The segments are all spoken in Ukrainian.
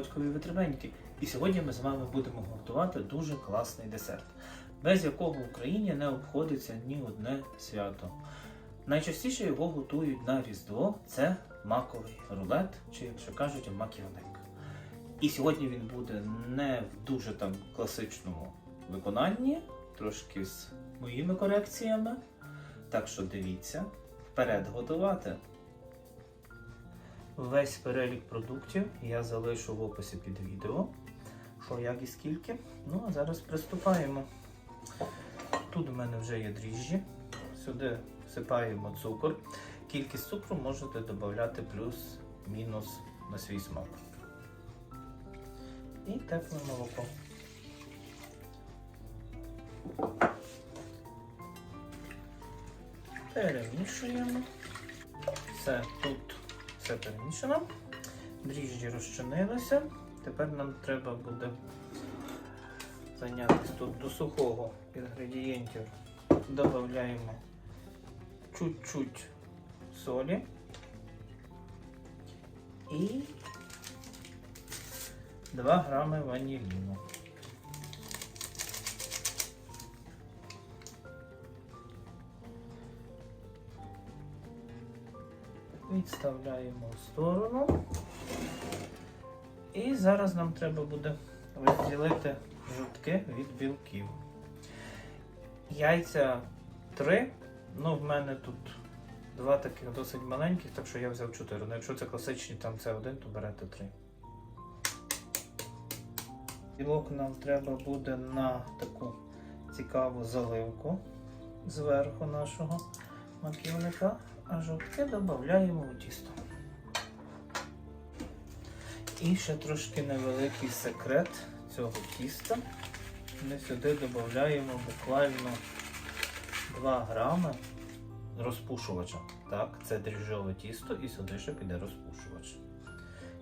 Володькові Витребеньки. І сьогодні ми з вами будемо готувати дуже класний десерт, без якого в Україні не обходиться ні одне свято. Найчастіше його готують на Різдво. Це маковий рулет, чи якщо кажуть, маківник. І сьогодні він буде не в дуже там класичному виконанні, трошки з моїми корекціями. Так що дивіться, вперед готувати. Весь перелік продуктів я залишу в описі під відео. Що, як і скільки. Ну, а зараз приступаємо. Тут у мене вже є дріжджі. Сюди всипаємо цукор. Кількість цукру можете додати плюс-мінус на свій смак. І тепле молоко. Перемішуємо. Все, тут все перемішано. Дріжджі розчинилися. Тепер нам треба буде зайнятися тут до сухого інгредієнтів. Додаємо чуть-чуть солі і 2 грами ваніліну. Відставляємо в сторону. І зараз нам треба буде розділити жовтки від білків. Яйця 3. Ну, в мене тут два таких досить маленьких, так що я взяв 4. Ну, якщо це класичні, там це один, то берете 3. Білок нам треба буде на таку цікаву заливку зверху нашого маківника, а жовтки додаємо у тісто. І ще трошки невеликий секрет цього тіста. Ми сюди додаємо буквально 2 грами розпушувача. Так, це дріжджове тісто і сюди ще піде розпушувач,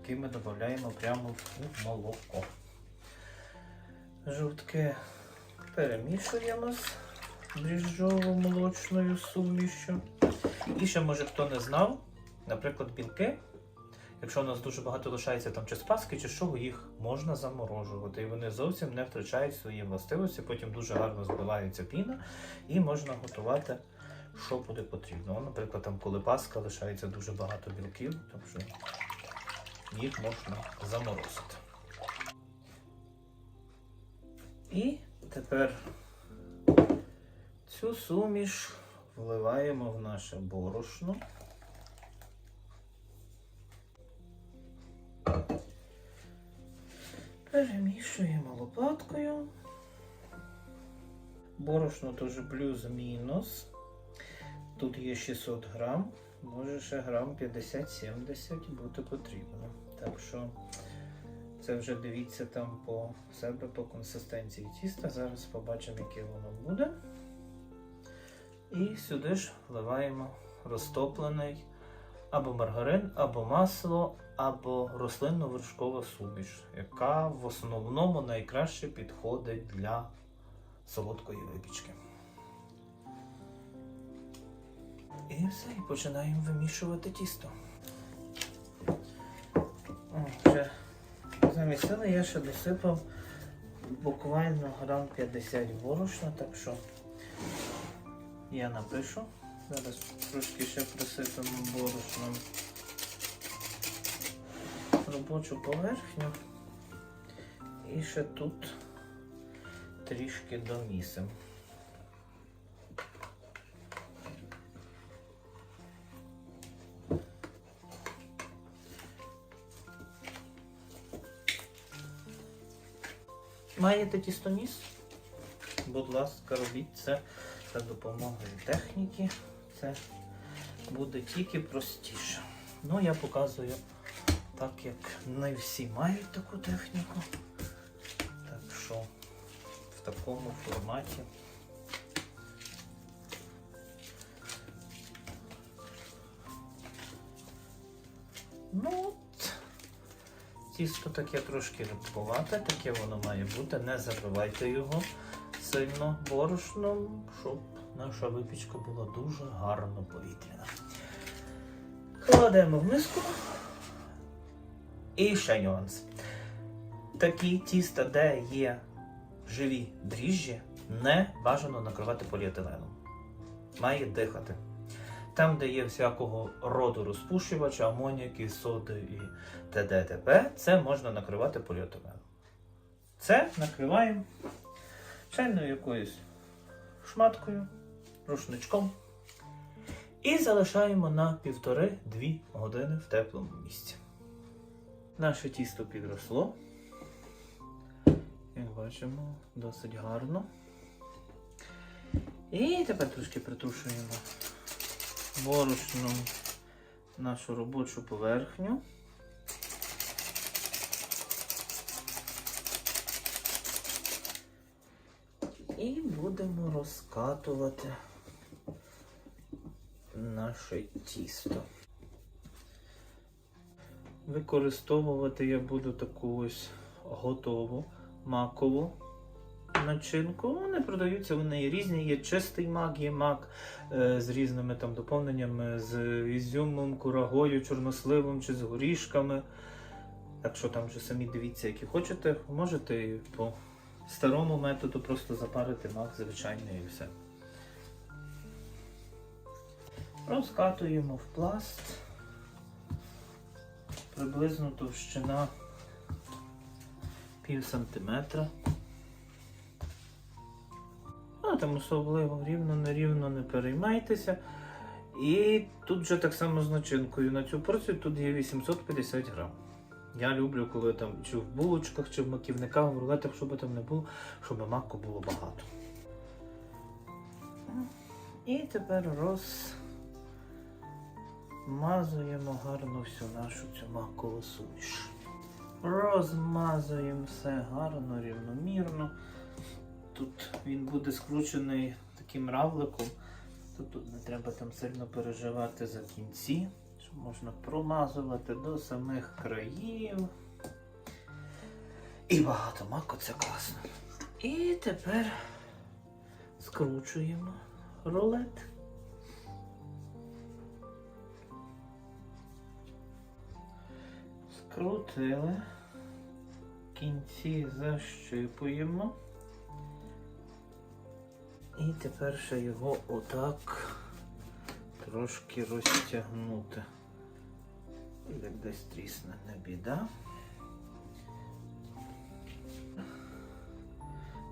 який ми додаємо прямо в молоко. Жовтки перемішуємо з дріжджово-молочною сумішю. І ще, може, хто не знав, наприклад, білки. Якщо у нас дуже багато лишається там чи з паски, чи що, їх можна заморожувати. І вони зовсім не втрачають свої властивості, потім дуже гарно збивається піна і можна готувати, що буде потрібно. Наприклад, там, коли паска лишається дуже багато білків, так що їх можна заморозити. І тепер цю суміш вливаємо в наше борошно. Перемішуємо лопаткою. Борошно теж плюс-мінус. Тут є 600 грам, може ще грам 50-70 бути потрібно. Так що це вже дивіться там по себе по консистенції тіста. Зараз побачимо, яке воно буде. І сюди ж вливаємо розтоплений або маргарин, або масло, або рослинно-вершкова суміш, яка в основному найкраще підходить для солодкої випічки. І все, і починаємо вимішувати тісто. О, вже замісили, я ще досипав буквально грам 50 борошна, так що я напишу. Зараз трошки ще присипемо борошном робочу поверхню. І ще тут трішки домісимо. Маєте тістоніс? Будь ласка, робіть це за допомогою техніки. Це буде тільки простіше. Ну, я показую так, як не всі мають таку техніку. Так що в такому форматі. Ну, тісто таке трошки рибкувате, таке воно має бути. Не забивайте його сильно борошном, щоб наша випічка була дуже гарно повітряна. Кладемо в миску І ще нюанс. Такі тіста, де є живі дріжджі, не бажано накривати поліетиленом. Має дихати. Там, де є всякого роду розпушувача, амоніки, соди і т.д. це можна накривати поліетиленом. Це накриваємо чайною якоюсь шматкою, рушничком. І залишаємо на півтори-дві години в теплому місці. Наше тісто підросло. Як бачимо, досить гарно. І тепер трошки притрушуємо борошном нашу робочу поверхню. І будемо розкатувати наше тісто. Використовувати я буду таку ось готову макову начинку. Вони продаються, вони є різні. Є чистий мак, є мак е, з різними там доповненнями, з ізюмом, курагою, чорносливом чи з горішками. Так що там вже самі дивіться, які хочете. Можете і по старому методу просто запарити мак звичайний і все. Розкатуємо в пласт. Приблизно товщина пів сантиметра. А там особливо рівно, нерівно не переймайтеся. І тут вже так само з начинкою. На цю порцію тут є 850 грам. Я люблю, коли там чи в булочках, чи в маківниках, в рулетах, щоб там не було, щоб маку було багато. І тепер розмазуємо гарно всю нашу цю макову суміш. Розмазуємо все гарно, рівномірно. Тут він буде скручений таким равликом. Тут, тут не треба там сильно переживати за кінці. Можна промазувати до самих країв. І багато маку це класно. І тепер скручуємо рулет. Скрутили. Кінці защипуємо. І тепер ще його отак трошки розтягнути. Як десь трісне, не біда.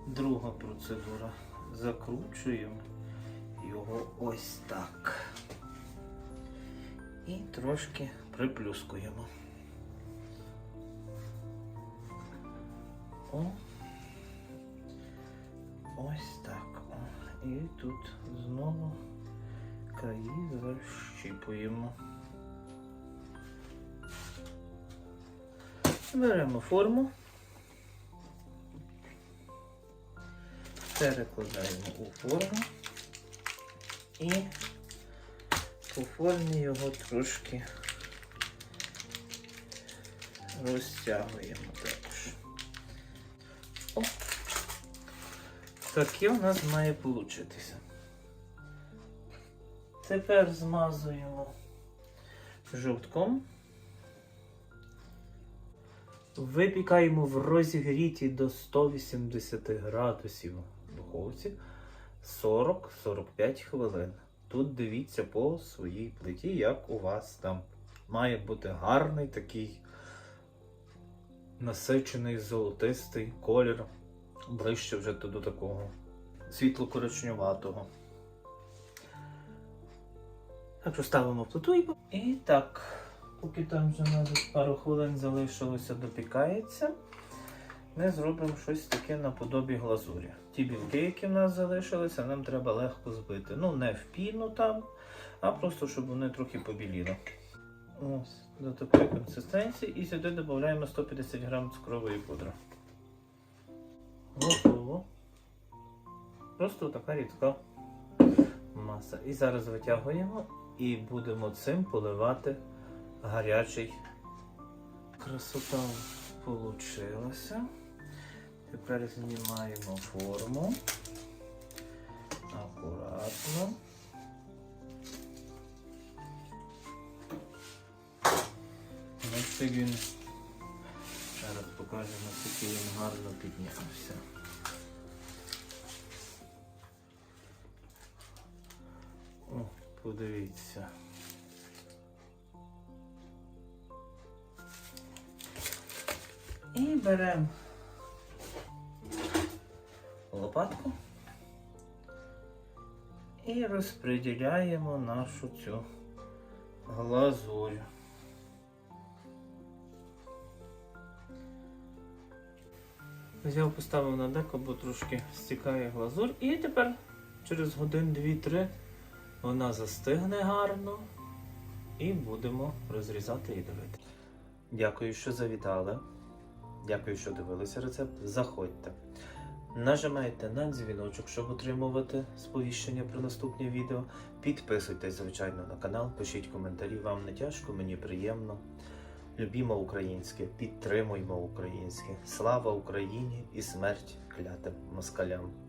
Друга процедура. Закручуємо його ось так. І трошки приплюскуємо. О. Ось так. О. І тут знову краї защіпуємо. Беремо форму, перекладаємо у форму і по формі його трошки розтягуємо також. О! Таке у нас має получитися. Тепер змазуємо жовтком. Випікаємо в розігріті до 180 градусів в духовці 40-45 хвилин. Тут дивіться по своїй плиті, як у вас там має бути гарний такий насичений золотистий колір, ближче вже до такого світло-коричневатого. Так що ставимо плиту і... І так, поки там вже нас пару хвилин залишилося, допікається, ми зробимо щось таке наподобі глазурі. Ті білки, які в нас залишилися, нам треба легко збити. Ну, не в піну там, а просто, щоб вони трохи побіліли. Ось, до такої консистенції. І сюди додаємо 150 грам цукрової пудри. Готово. Просто така рідка маса. І зараз витягуємо і будемо цим поливати гарячий. Красота получилася. Тепер знімаємо форму. Акуратно. Ось так він покаже, наскільки він гарно піднявся. О, подивіться. Беремо лопатку і розподіляємо нашу цю глазурь. Взяв, поставив на деко, бо трошки стікає глазур. І тепер через годин 2-3 вона застигне гарно і будемо розрізати і дивити. Дякую, що завітали. Дякую, що дивилися рецепт. Заходьте. Нажимайте на дзвіночок, щоб отримувати сповіщення про наступні відео. Підписуйтесь, звичайно, на канал, пишіть коментарі, вам не тяжко, мені приємно. Любімо українське, підтримуймо українське. Слава Україні і смерть клятим москалям.